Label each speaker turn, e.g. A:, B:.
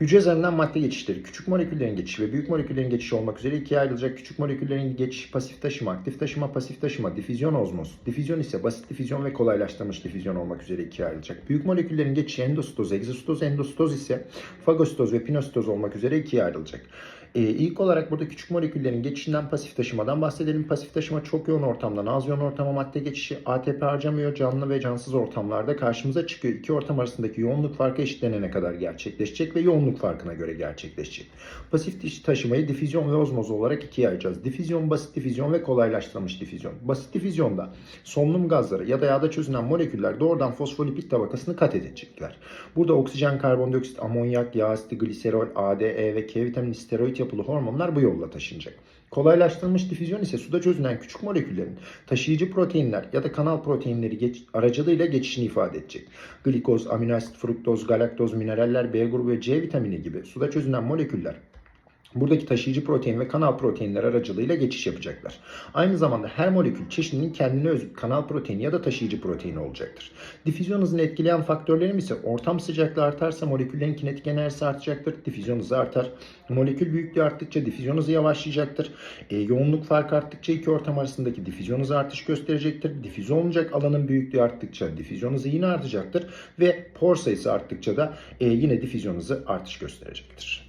A: Hücre zarından madde geçişleri, küçük moleküllerin geçişi ve büyük moleküllerin geçişi olmak üzere ikiye ayrılacak. Küçük moleküllerin geçişi pasif taşıma, aktif taşıma, pasif taşıma, difüzyon ozmoz. Difüzyon ise basit difüzyon ve kolaylaştırılmış difüzyon olmak üzere ikiye ayrılacak. Büyük moleküllerin geçişi endositoz, egzositoz, endositoz ise fagositoz ve pinositoz olmak üzere ikiye ayrılacak. Ee, ilk olarak burada küçük moleküllerin geçişinden pasif taşımadan bahsedelim. Pasif taşıma çok yoğun ortamdan az yoğun ortama madde geçişi ATP harcamıyor. Canlı ve cansız ortamlarda karşımıza çıkıyor. İki ortam arasındaki yoğunluk farkı eşitlenene kadar gerçekleşecek ve yoğunluk farkına göre gerçekleşecek. Pasif taşımayı difüzyon ve ozmoz olarak ikiye ayıracağız. Difüzyon, basit difüzyon ve kolaylaştırılmış difüzyon. Basit difüzyonda solunum gazları ya da yağda çözünen moleküller doğrudan fosfolipid tabakasını kat edecekler. Burada oksijen, karbondioksit, amonyak, yağ asidi, gliserol, A, D, E ve K vitamini steroid yapılı hormonlar bu yolla taşınacak. Kolaylaştırılmış difüzyon ise suda çözünen küçük moleküllerin taşıyıcı proteinler ya da kanal proteinleri geç, aracılığıyla geçişini ifade edecek. Glikoz, amino asit, fruktoz, galaktoz, mineraller, B grubu ve C vitamini gibi. Suda çözünen moleküller Buradaki taşıyıcı protein ve kanal proteinler aracılığıyla geçiş yapacaklar. Aynı zamanda her molekül çeşidinin kendine özgü kanal proteini ya da taşıyıcı proteini olacaktır. Difüzyon hızını etkileyen faktörlerim ise ortam sıcaklığı artarsa moleküllerin kinetik enerjisi artacaktır. Difüzyon hızı artar. Molekül büyüklüğü arttıkça difüzyon hızı yavaşlayacaktır. E, yoğunluk farkı arttıkça iki ortam arasındaki difüzyon hızı artış gösterecektir. Difüzyon olacak alanın büyüklüğü arttıkça difüzyon hızı yine artacaktır. Ve por sayısı arttıkça da e, yine difüzyon hızı artış gösterecektir.